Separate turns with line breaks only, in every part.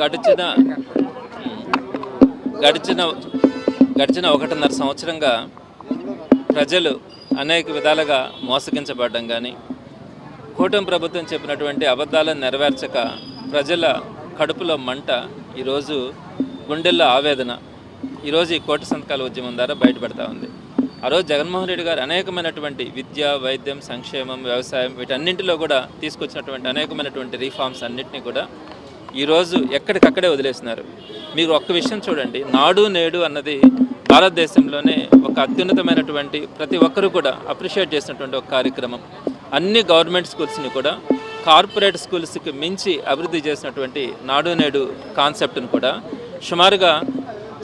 గడిచిన గడిచిన గడిచిన ఒకటిన్నర సంవత్సరంగా ప్రజలు అనేక విధాలుగా మోసగించబడడం కానీ కూటమి ప్రభుత్వం చెప్పినటువంటి అబద్ధాలను నెరవేర్చక ప్రజల కడుపులో మంట ఈరోజు గుండెల్లో ఆవేదన. ఈరోజు ఈ కోట సంతకాల ఉద్యమం ద్వారా బయటపడతా ఉంది. ఆ రోజు జగన్మోహన్ రెడ్డి గారు అనేకమైనటువంటి విద్య వైద్యం సంక్షేమం వ్యవసాయం వీటన్నింటిలో కూడా తీసుకొచ్చినటువంటి అనేకమైనటువంటి రీఫార్మ్స్ అన్నింటినీ కూడా ఈరోజు ఎక్కడికక్కడే వదిలేసినారు మీరు ఒక్క విషయం చూడండి. నాడు నేడు అన్నది భారతదేశంలోనే ఒక అత్యున్నతమైనటువంటి ప్రతి ఒక్కరూ కూడా అప్రిషియేట్ చేసినటువంటి ఒక కార్యక్రమం. అన్ని గవర్నమెంట్ స్కూల్స్ని కూడా కార్పొరేట్ స్కూల్స్కి మించి అభివృద్ధి చేసినటువంటి నాడు నేడు కాన్సెప్ట్ను కూడా సుమారుగా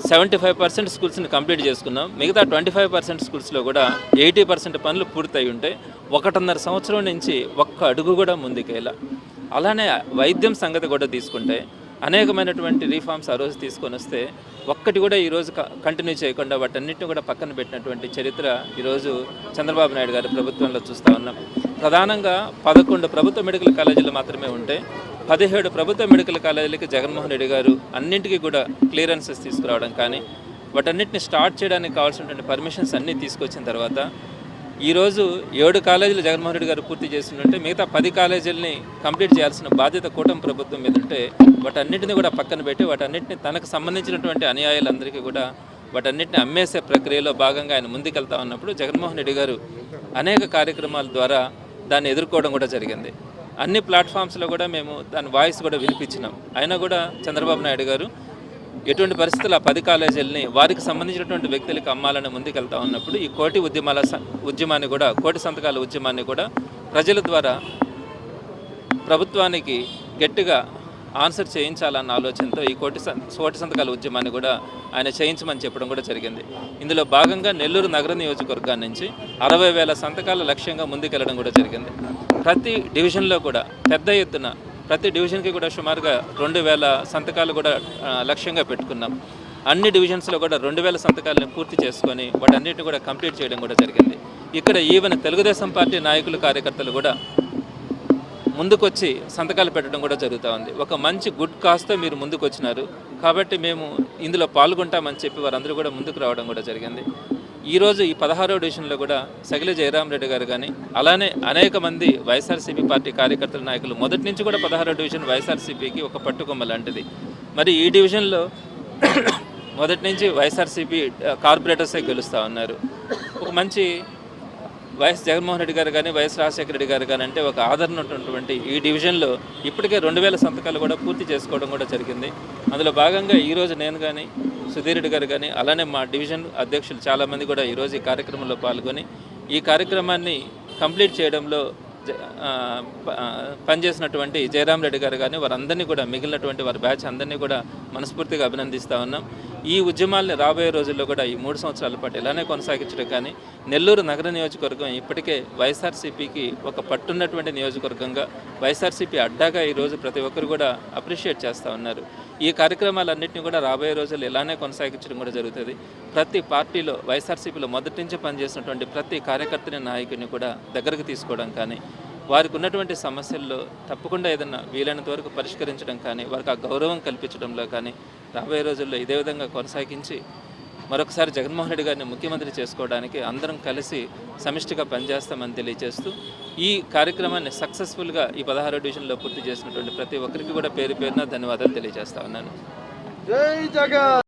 సెవెంటీ ఫైవ్ పర్సెంట్ స్కూల్స్ని కంప్లీట్ చేసుకున్నాం. మిగతా ట్వంటీ ఫైవ్ పర్సెంట్ స్కూల్స్లో కూడా ఎయిటీ పర్సెంట్ పనులు పూర్తయి ఉంటే ఒకటిన్నర సంవత్సరం నుంచి ఒక్క అడుగు కూడా ముందుకేలా. అలానే వైద్యం సంగతి కూడా తీసుకుంటే అనేకమైనటువంటి రీఫార్మ్స్ ఆ రోజు తీసుకొని వస్తే ఒక్కటి కూడా ఈరోజు కంటిన్యూ చేయకుండా వాటన్నిటిని కూడా పక్కన పెట్టినటువంటి చరిత్ర ఈరోజు చంద్రబాబు నాయుడు గారి ప్రభుత్వంలో చూస్తూ ఉన్నాం. ప్రధానంగా పదకొండు ప్రభుత్వ మెడికల్ కాలేజీలు మాత్రమే ఉంటే పదిహేడు ప్రభుత్వ మెడికల్ కాలేజీలకి జగన్మోహన్ రెడ్డి గారు అన్నింటికీ కూడా క్లియరెన్సెస్ తీసుకురావడం కానీ వాటన్నిటిని స్టార్ట్ చేయడానికి కావాల్సినటువంటి పర్మిషన్స్ అన్నీ తీసుకొచ్చిన తర్వాత ఈరోజు ఏడు కాలేజీలు జగన్మోహన్ రెడ్డి గారు పూర్తి చేస్తుంటే మిగతా పది కాలేజీలని కంప్లీట్ చేయాల్సిన బాధ్యత కూటమి ప్రభుత్వం మీద ఉంటే వాటన్నిటిని కూడా పక్కన పెట్టి వాటన్నిటిని తనకు సంబంధించినటువంటి అనుయాయులందరికీ కూడా వాటన్నిటిని అమ్మేసే ప్రక్రియలో భాగంగా ఆయన ముందుకెళ్తా ఉన్నప్పుడు జగన్మోహన్ రెడ్డి గారు అనేక కార్యక్రమాల ద్వారా దాన్ని ఎదుర్కోవడం కూడా జరిగింది. అన్ని ప్లాట్ఫామ్స్లో కూడా మేము దాని వాయిస్ కూడా వినిపించినాం. అయినా కూడా చంద్రబాబు నాయుడు గారు ఎటువంటి పరిస్థితులు ఆ పది కాలేజీలని వారికి సంబంధించినటువంటి వ్యక్తులకు అమ్మాలని ముందుకెళ్తా ఉన్నప్పుడు ఈ కోటి ఉద్యమాల స- ఉద్యమాన్ని కూడా కోటి సంతకాల ఉద్యమాన్ని కూడా ప్రజల ద్వారా ప్రభుత్వానికి గట్టిగా ఆన్సర్ చేయించాలన్న ఆలోచనతో ఈ కోటి కోటి సంతకాల ఉద్యమాన్ని కూడా ఆయన చేయించమని చెప్పడం కూడా జరిగింది. ఇందులో భాగంగా నెల్లూరు నగర నియోజకవర్గాన్ని నుంచి అరవై వేల సంతకాల లక్ష్యంగా ముందుకెళ్ళడం కూడా జరిగింది. ప్రతి డివిజన్లో కూడా పెద్ద ఎత్తున ప్రతి డివిజన్కి కూడా సుమారుగా రెండు వేల సంతకాలు కూడా లక్ష్యంగా పెట్టుకున్నాం. అన్ని డివిజన్స్లో కూడా రెండు వేల సంతకాలను పూర్తి చేసుకొని వాటన్నిటిని కూడా కంప్లీట్ చేయడం కూడా జరిగింది. ఇక్కడ ఈవెన్ తెలుగుదేశం పార్టీ నాయకులు కార్యకర్తలు కూడా ముందుకొచ్చి సంతకాలు పెట్టడం కూడా జరుగుతూ ఉంది. ఒక మంచి గుడ్ కాస్తో మీరు ముందుకు వచ్చినారు కాబట్టి మేము ఇందులో పాల్గొంటామని చెప్పి వారందరూ కూడా ముందుకు రావడం కూడా జరిగింది. ఈరోజు ఈ పదహారో డివిజన్లో కూడా సగిలి జయరాం రెడ్డి గారు కానీ అలానే అనేక మంది వైఎస్ఆర్సీపీ పార్టీ కార్యకర్తల నాయకులు మొదటి నుంచి కూడా పదహారో డివిజన్ వైఎస్ఆర్సీపీకి ఒక పట్టుకొమ్మ లాంటిది. మరి ఈ డివిజన్లో మొదటి నుంచి వైఎస్ఆర్సీపీ కార్పొరేటర్సే గెలుస్తూ ఉన్నారు. ఒక మంచి వైఎస్ జగన్మోహన్ రెడ్డి గారు కానీ వైఎస్ రాజశేఖర రెడ్డి గారు కానీ అంటే ఒక ఆదరణ ఉన్నటువంటి ఈ డివిజన్లో ఇప్పటికే రెండు వేల సంతకాలు కూడా పూర్తి చేసుకోవడం కూడా జరిగింది. అందులో భాగంగా ఈరోజు నేను కానీ సుధీర్ రెడ్డి గారు కానీ అలానే మా డివిజన్ అధ్యక్షులు చాలామంది కూడా ఈరోజు ఈ కార్యక్రమంలో పాల్గొని ఈ కార్యక్రమాన్ని కంప్లీట్ చేయడంలో పనిచేసినటువంటి జయరాం రెడ్డి గారు కానీ వారందరినీ కూడా మిగిలినటువంటి వారి బ్యాచ్ అందరినీ కూడా మనస్ఫూర్తిగా అభినందిస్తూ ఉన్నాం. ఈ ఉద్యమాల్ని రాబోయే రోజుల్లో కూడా ఈ మూడు సంవత్సరాల పాటు ఇలానే కొనసాగించడం కానీ నెల్లూరు నగర నియోజకవర్గం ఇప్పటికే వైఎస్ఆర్సీపీకి ఒక పట్టున్నటువంటి నియోజకవర్గంగా వైఎస్ఆర్సీపీ అడ్డాగా ఈరోజు ప్రతి ఒక్కరు కూడా అప్రిషియేట్ చేస్తూ ఉన్నారు. ఈ కార్యక్రమాలన్నింటినీ కూడా రాబోయే రోజులు ఇలానే కొనసాగించడం కూడా జరుగుతుంది. ప్రతి పార్టీలో వైఎస్ఆర్సీపీలో మొదటి నుంచి పనిచేసినటువంటి ప్రతి కార్యకర్తని నాయకుడిని కూడా దగ్గరకు తీసుకోవడం కానీ వారికి ఉన్నటువంటి సమస్యల్లో తప్పకుండా ఏదన్నా వీలైనంత వరకు పరిష్కరించడం కానీ వారికి ఆ గౌరవం కల్పించడంలో కానీ రాబోయే రోజుల్లో ఇదే విధంగా కొనసాగించి మరొకసారి జగన్మోహన్ రెడ్డి గారిని ముఖ్యమంత్రి చేసుకోవడానికి అందరం కలిసి సమిష్టిగా పనిచేస్తామని తెలియజేస్తూ ఈ కార్యక్రమాన్ని సక్సెస్ఫుల్గా ఈ పదహారో డివిజన్లో పూర్తి చేసినటువంటి ప్రతి ఒక్కరికి కూడా పేరు పేరున ధన్యవాదాలు తెలియజేస్తా ఉన్నాను.